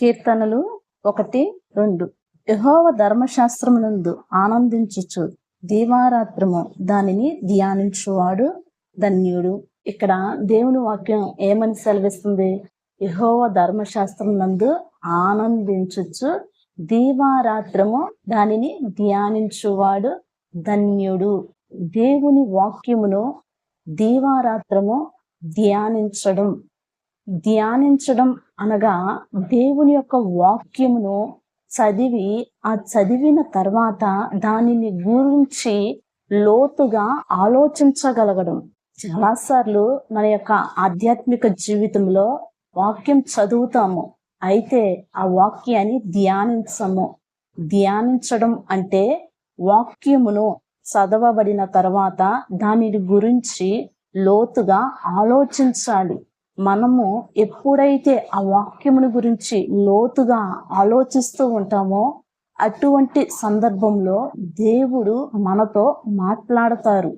కీర్తనలు ఒకటి రెండు. యహోవ ధర్మశాస్త్రమునందు ఆనందించుచు దీవారాత్రము దానిని ధ్యానించువాడు ధన్యుడు. ఇక్కడ దేవుని వాక్యం ఏమని సెలవిస్తుంది? యహోవ ధర్మశాస్త్రం నందు ఆనందించుచు దీవారాత్రము దానిని ధ్యానించువాడు ధన్యుడు. దేవుని వాక్యమును దీవారాత్రము ధ్యానించడం. ధ్యానించడం అనగా దేవుని యొక్క వాక్యమును చదివి ఆ చదివిన తర్వాత దానిని గురించి లోతుగా ఆలోచించగలగడం. చాలాసార్లు మన యొక్క ఆధ్యాత్మిక జీవితంలో వాక్యం చదువుతాము. అయితే ఆ వాక్యాన్ని ధ్యానించము. ధ్యానించడం అంటే వాక్యమును చదవబడిన తర్వాత దానిని గురించి లోతుగా ఆలోచించాలి. మనము ఎప్పుడైతే ఆ వాక్యముని గురించి లోతుగా ఆలోచిస్తూ ఉంటామో అటువంటి సందర్భంలో దేవుడు మనతో మాట్లాడతారు.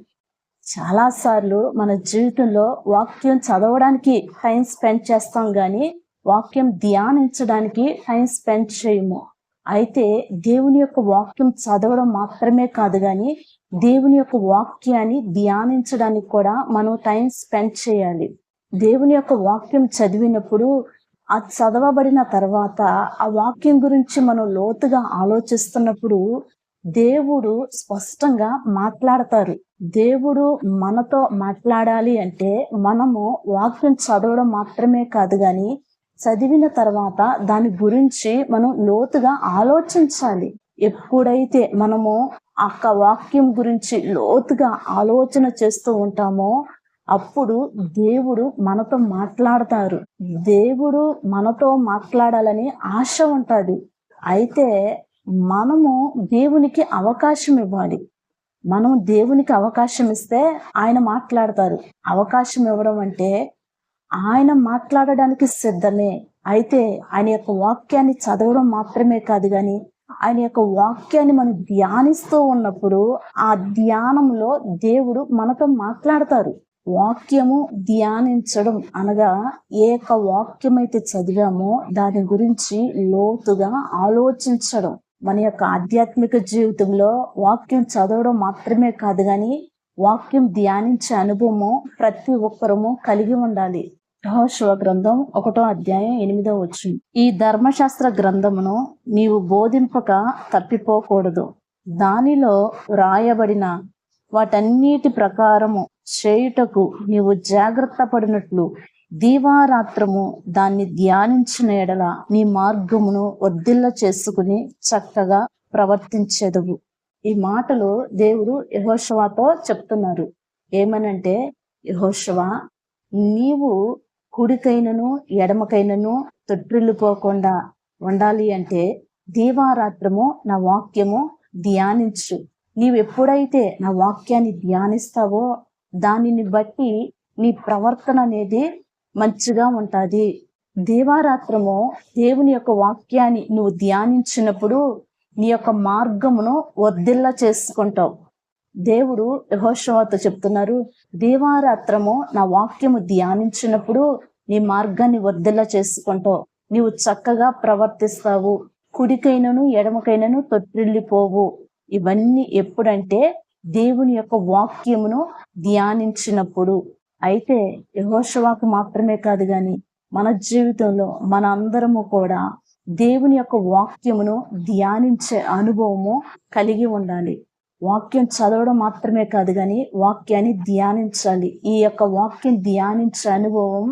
చాలాసార్లు మన జీవితంలో వాక్యం చదవడానికి టైం స్పెండ్ చేస్తాం కానీ వాక్యం ధ్యానించడానికి టైం స్పెండ్ చేయము. అయితే దేవుని యొక్క వాక్యం చదవడం మాత్రమే కాదు కానీ దేవుని యొక్క వాక్యాన్ని ధ్యానించడానికి కూడా మనం టైం స్పెండ్ చేయాలి. దేవుని యొక్క వాక్యం చదివినప్పుడు ఆ చదవబడిన తర్వాత ఆ వాక్యం గురించి మనం లోతుగా ఆలోచిస్తున్నప్పుడు దేవుడు స్పష్టంగా మాట్లాడతారు. దేవుడు మనతో మాట్లాడాలి అంటే మనము వాక్యం చదవడం మాత్రమే కాదు కానీ చదివిన తర్వాత దాని గురించి మనం లోతుగా ఆలోచించాలి. ఎప్పుడైతే మనము అక్క వాక్యం గురించి లోతుగా ఆలోచన చేస్తూ ఉంటామో అప్పుడు దేవుడు మనతో మాట్లాడతారు దేవుడు మనతో మాట్లాడాలని ఆశ ఉంటుంది. అయితే మనము దేవునికి అవకాశం ఇవ్వాలి. మనం దేవునికి అవకాశం ఇస్తే ఆయన మాట్లాడతారు. అవకాశం ఇవ్వడం అంటే ఆయన మాట్లాడడానికి సిద్ధమే. అయితే ఆయన యొక్క వాక్యాన్ని చదవడం మాత్రమే కాదు కానీ ఆయన యొక్క వాక్యాన్ని మనం ధ్యానిస్తూ ఉన్నప్పుడు ఆ ధ్యానంలో దేవుడు మనతో మాట్లాడతారు. వాక్యము ధ్యానించడం అనగా ఏ యొక్క వాక్యం అయితే చదివామో దాని గురించి లోతుగా ఆలోచించడం. మన యొక్క ఆధ్యాత్మిక జీవితంలో వాక్యం చదవడం మాత్రమే కాదు కానీ వాక్యం ధ్యానించే అనుభవము ప్రతి ఒక్కరము కలిగి ఉండాలి. యెహోషువ గ్రంథం ఒకటో అధ్యాయం ఎనిమిదో వచ్చు ఈ ధర్మశాస్త్ర గ్రంథమును నీవు బోధింపక తప్పిపోకూడదు. దానిలో రాయబడిన వాటన్నిటి ప్రకారము చేయుటకు నీవు జాగ్రత్త పడినట్లు దీవారాత్రము దాన్ని ధ్యానించిన ఎడల నీ మార్గమును వర్ధిల్ల చేసుకుని చక్కగా ప్రవర్తించెదవు. ఈ మాటలు దేవుడు యహోషవాతో చెప్తున్నారు. ఏమనంటే యహోషవా నీవు కుడికైనను ఎడమకైనను తొట్టిల్లిపోకుండా ఉండాలి అంటే దీవారాత్రము నా వాక్యము ధ్యానించు. నీవు ఎప్పుడైతే నా వాక్యాన్ని ధ్యానిస్తావో దానిని బట్టి నీ ప్రవర్తన అనేది మంచిగా ఉంటుంది. దేవారాత్రము దేవుని యొక్క వాక్యాన్ని నువ్వు ధ్యానించినప్పుడు నీ యొక్క మార్గమును వర్ధిల్లా చేసుకుంటావు. దేవుడు యహోషవాతో చెప్తున్నారు దేవారాత్రము నా వాక్యము ధ్యానించినప్పుడు నీ మార్గాన్ని వర్ధిల్ల చేసుకుంటావు. నీవు చక్కగా ప్రవర్తిస్తావు. కుడికైనను ఎడమకైనను తొట్టిల్లిపోవు. ఇవన్నీ ఎప్పుడంటే దేవుని యొక్క వాక్యమును ధ్యానించినప్పుడు అయితే యహోశవాకు మాత్రమే కాదు కానీ మన జీవితంలో మన అందరము కూడా దేవుని యొక్క వాక్యమును ధ్యానించే అనుభవము కలిగి ఉండాలి. వాక్యం చదవడం మాత్రమే కాదు కానీ వాక్యాన్ని ధ్యానించాలి. ఈ యొక్క వాక్యం ధ్యానించే అనుభవం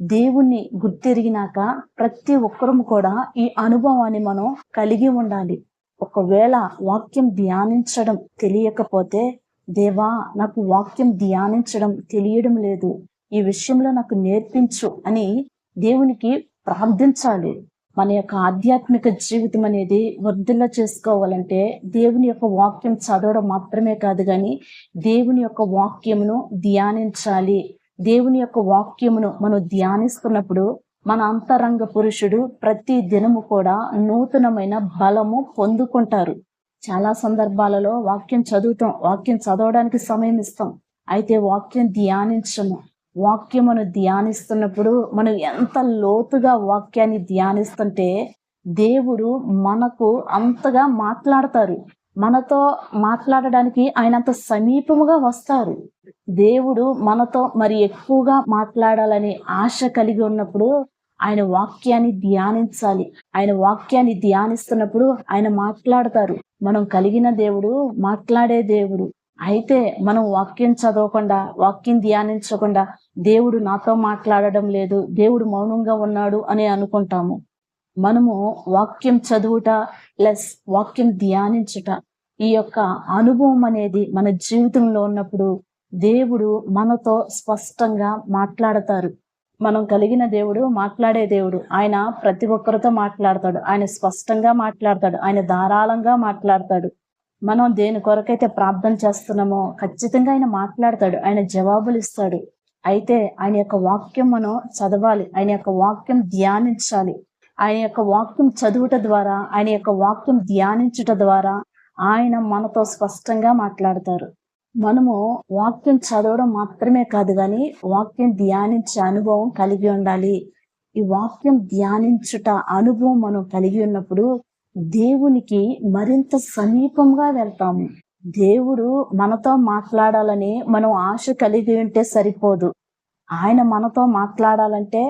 దేవుణ్ణి గుర్తెరిగినాక ప్రతి ఒక్కరము కూడా ఈ అనుభవాన్ని మనం కలిగి ఉండాలి. ఒకవేళ వాక్యం ధ్యానించడం తెలియకపోతే దేవా నాకు వాక్యం ధ్యానించడం తెలియడం లేదు. ఈ విషయంలో నాకు నేర్పించు అని దేవునికి ప్రార్థించాలి. మన యొక్క ఆధ్యాత్మిక జీవితం అనేది వర్ధిల్ల చేసుకోవాలంటే దేవుని యొక్క వాక్యం చదవడం మాత్రమే కాదు కానీ దేవుని యొక్క వాక్యమును ధ్యానించాలి. దేవుని యొక్క వాక్యమును మనం ధ్యానిస్తున్నప్పుడు మన అంతరంగ పురుషుడు ప్రతి దినము కూడా నూతనమైన బలము పొందుకుంటారు. చాలా సందర్భాలలో వాక్యం చదువుతాం వాక్యం చదవడానికి సమయం ఇస్తాం. అయితే వాక్యం ధ్యానించము. వాక్యమును ధ్యానిస్తున్నప్పుడు మనం ఎంత లోతుగా వాక్యాన్ని ధ్యానిస్తుంటే దేవుడు మనకు అంతగా మాట్లాడతారు. మనతో మాట్లాడడానికి ఆయన అంత సమీపముగా వస్తారు. దేవుడు మనతో మరి ఎక్కువగా మాట్లాడాలని ఆశ కలిగి ఉన్నప్పుడు ఆయన వాక్యాన్ని ధ్యానించాలి. ఆయన వాక్యాన్ని ధ్యానిస్తున్నప్పుడు ఆయన మాట్లాడతారు. మనం కలిగిన దేవుడు మాట్లాడే దేవుడు. అయితే మనం వాక్యం చదవకుండా వాక్యం ధ్యానించకుండా దేవుడు నాతో మాట్లాడడం లేదు దేవుడు మౌనంగా ఉన్నాడు అని అనుకుంటాము. మనము వాక్యం చదువుట ప్లస్ వాక్యం ధ్యానించుట ఈ యొక్క అనుభవం అనేది మన జీవితంలో ఉన్నప్పుడు దేవుడు మనతో స్పష్టంగా మాట్లాడతారు. మనం కలిగిన దేవుడు మాట్లాడే దేవుడు. ఆయన ప్రతి ఒక్కరితో మాట్లాడతాడు. ఆయన స్పష్టంగా మాట్లాడతాడు. ఆయన ధారాళంగా మాట్లాడతాడు. మనం దేని కొరకైతే ప్రార్థన చేస్తున్నామో ఖచ్చితంగా ఆయన మాట్లాడతాడు. ఆయన జవాబులు ఇస్తాడు. అయితే ఆయన యొక్క వాక్యం మనం చదవాలి. ఆయన యొక్క వాక్యం ధ్యానించాలి. ఆయన యొక్క వాక్యం చదువుట ద్వారా ఆయన యొక్క వాక్యం ధ్యానించుట ద్వారా ఆయన మనతో స్పష్టంగా మాట్లాడతారు. మనము వాక్యం చదవడం మాత్రమే కాదు కానీ వాక్యం ధ్యానించే అనుభవం కలిగి ఉండాలి. ఈ వాక్యం ధ్యానించుట అనుభవం మనం కలిగి ఉన్నప్పుడు దేవునికి మరింత సమీపంగా వెళ్తాము దేవుడు మనతో మాట్లాడాలని మనం ఆశ కలిగి ఉంటే సరిపోదు. ఆయన మనతో మాట్లాడాలంటే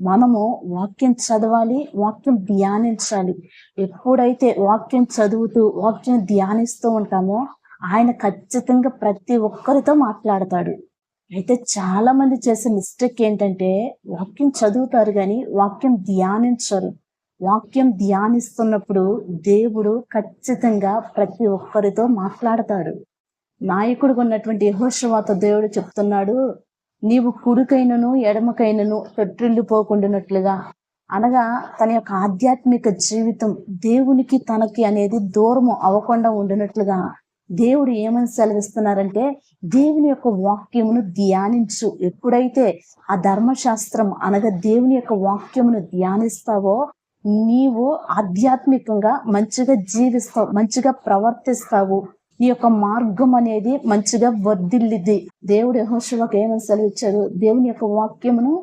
మనము వాక్యం చదవాలి వాక్యం ధ్యానించాలి. ఎప్పుడైతే వాక్యం చదువుతూ వాక్యం ధ్యానిస్తూ ఉంటామో ఆయన ఖచ్చితంగా ప్రతి ఒక్కరితో మాట్లాడతాడు. అయితే చాలా మంది చేసే మిస్టేక్ ఏంటంటే వాక్యం చదువుతారు కానీ వాక్యం ధ్యానించరు. వాక్యం ధ్యానిస్తున్నప్పుడు దేవుడు ఖచ్చితంగా ప్రతి ఒక్కరితో మాట్లాడతాడు. నాయకుడు ఉన్నటువంటి యహోషవాత దేవుడు చెప్తున్నాడు నీవు కుడికైనను ఎడమకైనను తొట్టిల్లిపోకుండానట్లుగా. అనగా తన యొక్క ఆధ్యాత్మిక జీవితం దేవునికి తనకి అనేది దూరము అవ్వకుండా ఉండినట్లుగా దేవుడు ఏమని సెలవిస్తున్నారంటే దేవుని యొక్క వాక్యమును ధ్యానించు. ఎప్పుడైతే ఆ ధర్మశాస్త్రం అనగా దేవుని యొక్క వాక్యమును ధ్యానిస్తావో నీవు ఆధ్యాత్మికంగా మంచిగా జీవిస్తావు మంచిగా ప్రవర్తిస్తావు. నీ యొక్క మార్గం అనేది మంచిగా వర్ధిల్లిది. దేవుడు యహోశివకు ఏమని సెలవిచ్చాడు? దేవుని యొక్క వాక్యమును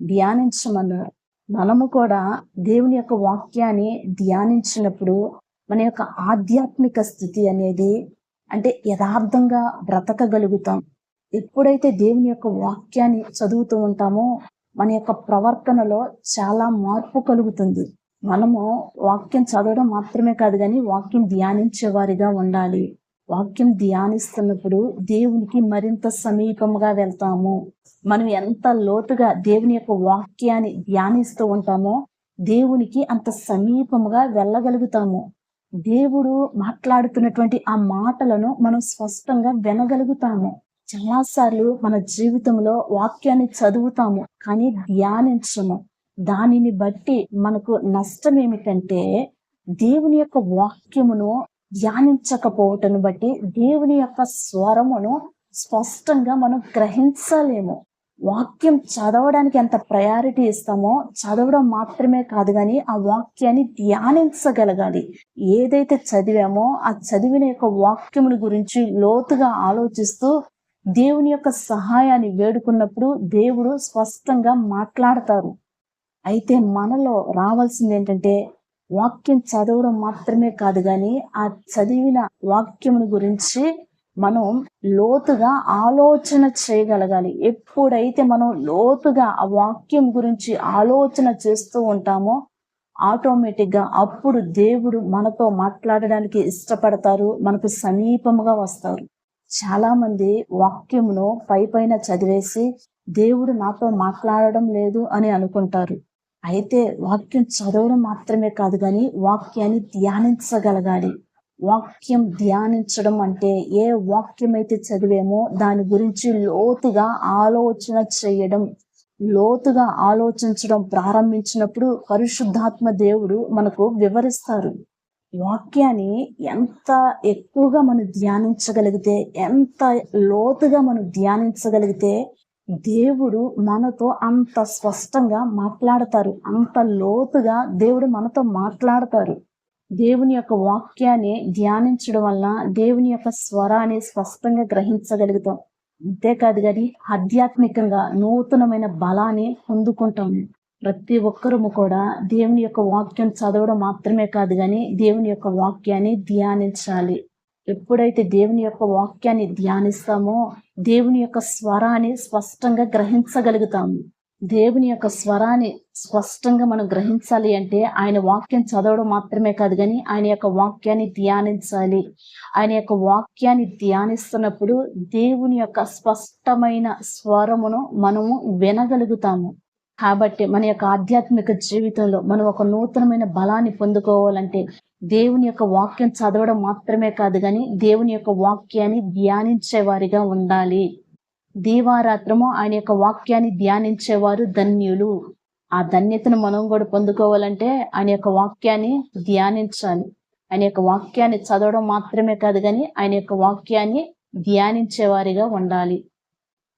ధ్యానించమన్నాడు మనము కూడా దేవుని యొక్క వాక్యాన్ని ధ్యానించినప్పుడు మన యొక్క ఆధ్యాత్మిక స్థితి అనేది అంటే యథార్థంగా బ్రతకగలుగుతాం. ఎప్పుడైతే దేవుని యొక్క వాక్యాన్ని చదువుతూ ఉంటామో మన యొక్క ప్రవర్తనలో చాలా మార్పు కలుగుతుంది. మనము వాక్యం చదవడం మాత్రమే కాదు కానీ వాక్యం ధ్యానించే వారిగా ఉండాలి. వాక్యం ధ్యానిస్తున్నప్పుడు దేవునికి మరింత సమీపంగా వెళ్తాము. మనం ఎంత లోతుగా దేవుని యొక్క వాక్యాన్ని ధ్యానిస్తూ ఉంటామో దేవునికి అంత సమీపముగా వెళ్ళగలుగుతాము. దేవుడు మాట్లాడుతున్నటువంటి ఆ మాటలను మనం స్పష్టంగా వినగలుగుతాము. చాలాసార్లు మన జీవితంలో వాక్యాన్ని చదువుతాము కానీ ధ్యానించము. దానిని బట్టి మనకు నష్టం ఏమిటంటే దేవుని యొక్క వాక్యమును ధ్యానించకపోవటను బట్టి దేవుని యొక్క స్వరమును స్పష్టంగా మనం గ్రహించలేము. వాక్యం చదవడానికి ఎంత ప్రయారిటీ ఇస్తామో చదవడం మాత్రమే కాదు కానీ ఆ వాక్యాన్ని ధ్యానించగలగాలి. ఏదైతే చదివామో ఆ చదివిన యొక్క వాక్యముని గురించి లోతుగా ఆలోచిస్తూ దేవుని యొక్క సహాయాన్ని వేడుకున్నప్పుడు దేవుడు స్పష్టంగా మాట్లాడతారు. అయితే మనలో రావాల్సింది ఏంటంటే వాక్యం చదవడం మాత్రమే కాదు కానీ ఆ చదివిన వాక్యముని గురించి మనం లోతుగా ఆలోచన చేయగలగాలి. ఎప్పుడైతే మనం లోతుగా ఆ వాక్యం గురించి ఆలోచన చేస్తూ ఉంటామో ఆటోమేటిక్గా అప్పుడు దేవుడు మనతో మాట్లాడడానికి ఇష్టపడతారు మనకు సమీపముగా వస్తారు. చాలామంది వాక్యంలో వాక్యమును పై పైన చదివేసి దేవుడు నాతో మాట్లాడడం లేదు అని అనుకుంటారు. అయితే వాక్యం చదవడం మాత్రమే కాదు కానీ వాక్యాన్ని ధ్యానించగలగాలి. వాక్యం ధ్యానించడం అంటే ఏ వాక్యం అయితే చదివేమో దాని గురించి లోతుగా ఆలోచన చేయడం లోతుగా ఆలోచించడం ప్రారంభించినప్పుడు పరిశుద్ధాత్మ దేవుడు మనకు వివరిస్తారు. వాక్యాన్ని ఎంత ఎక్కువగా మనం ధ్యానించగలిగితే ఎంత లోతుగా మనం ధ్యానించగలిగితే దేవుడు మనతో అంత స్పష్టంగా మాట్లాడతారు. అంత లోతుగా దేవుడు మనతో మాట్లాడతారు. దేవుని యొక్క వాక్యాన్ని ధ్యానించడం వల్ల దేవుని యొక్క స్వరాన్ని స్పష్టంగా గ్రహించగలుగుతాం. అంతేకాదు కానీ ఆధ్యాత్మికంగా నూతనమైన బలాన్ని పొందుకుంటాము ప్రతి ఒక్కరము కూడా దేవుని యొక్క వాక్యం చదవడం మాత్రమే కాదు కానీ దేవుని యొక్క వాక్యాన్ని ధ్యానించాలి. ఎప్పుడైతే దేవుని యొక్క వాక్యాన్ని ధ్యానిస్తామో దేవుని యొక్క స్వరాన్ని స్పష్టంగా గ్రహించగలుగుతాము. దేవుని యొక్క స్వరాన్ని స్పష్టంగా మనం గ్రహించాలి అంటే ఆయన వాక్యం చదవడం మాత్రమే కాదు కానీ ఆయన యొక్క వాక్యాన్ని ధ్యానించాలి. ఆయన యొక్క వాక్యాన్ని ధ్యానిస్తున్నప్పుడు దేవుని యొక్క స్పష్టమైన స్వరమును మనము వినగలుగుతాము. కాబట్టి మన యొక్క ఆధ్యాత్మిక జీవితంలో మనం ఒక నూతనమైన బలాన్ని పొందుకోవాలంటే దేవుని యొక్క వాక్యం చదవడం మాత్రమే కాదు కానీ దేవుని యొక్క వాక్యాన్ని ధ్యానించే వారిగా ఉండాలి. దీవారాత్రము ఆయన యొక్క వాక్యాన్ని ధ్యానించేవారు ధన్యులు. ఆ ధన్యతను మనం కూడా పొందుకోవాలంటే ఆయన యొక్క వాక్యాన్ని ధ్యానించాలి. ఆయన యొక్క వాక్యాన్ని చదవడం మాత్రమే కాదు కానీ ఆయన యొక్క వాక్యాన్ని ధ్యానించేవారిగా ఉండాలి.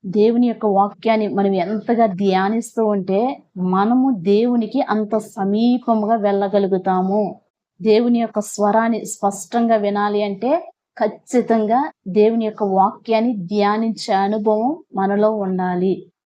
దేవుని యొక్క వాక్యాన్ని మనం ఎంతగా ధ్యానిస్తూ ఉంటే మనము దేవునికి అంత సమీపముగా వెళ్ళగలుగుతాము. దేవుని యొక్క స్వరాన్ని స్పష్టంగా వినాలి అంటే ఖచ్చితంగా దేవుని యొక్క వాక్యాన్ని ధ్యానించే అనుభవం మనలో ఉండాలి.